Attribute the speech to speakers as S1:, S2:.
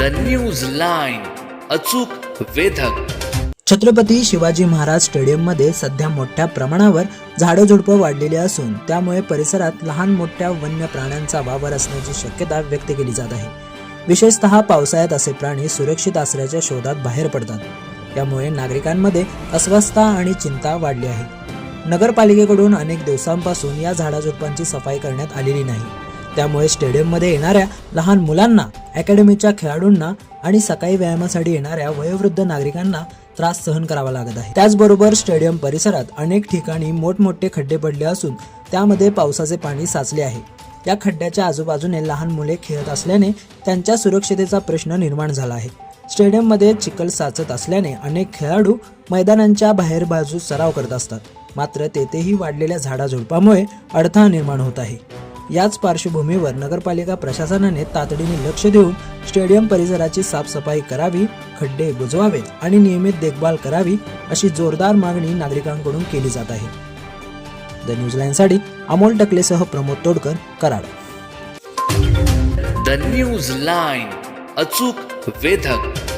S1: The news line अचूक वेधक.
S2: छत्रपती शिवाजी महाराज स्टेडियममध्ये सध्या मोठ्या प्रमाणावर झाडं वाढलेली असून त्यामुळे परिसरात लहान मोठ्या वन्य प्राण्यांचा वावर असण्याची शक्यता व्यक्त केली जात आहे. विशेषतः पावसाळ्यात असे प्राणी सुरक्षित आसऱ्याच्या शोधात बाहेर पडतात. त्यामुळे नागरिकांमध्ये अस्वस्थता आणि चिंता वाढली आहे. नगरपालिकेकडून अनेक दिवसांपासून या झाडाझुडपांची सफाई करण्यात आलेली नाही. त्यामुळे स्टेडियममध्ये येणाऱ्या लहान मुलांना अकॅडमीच्या खेळाडूंना आणि सकाळी व्यायामासाठी येणाऱ्या वयोवृद्ध नागरिकांना त्रास सहन करावा लागत आहे. त्याचबरोबर स्टेडियम परिसरात अनेक ठिकाणी मोठमोठे खड्डे पडले असून त्यामध्ये पावसाचे पाणी साचले आहे. या खड्ड्याच्या आजूबाजूने लहान मुले खेळत असल्याने त्यांच्या सुरक्षितेचा प्रश्न निर्माण झाला आहे. स्टेडियममध्ये चिखल साचत असल्याने अनेक खेळाडू मैदानांच्या बाहेर बाजूस सराव करत असतात. मात्र तेथेही वाढलेल्या झाडाझुडपामुळे अडथळा निर्माण होत आहे. याच पार्श्वभूमीवर नगरपालिका प्रशासनाने तातडीने लक्ष देऊन स्टेडियम परिसराची साफसफाई करावी खड्डे बुजवावेत आणि नियमित देखभाल करावी अशी जोरदार मागणी नागरिकांकडून केली जात आहे. द न्यूजलाईनसाठी Amol टकलेसह Pramod Todkar Karad.
S1: The news line अचूक वेधक.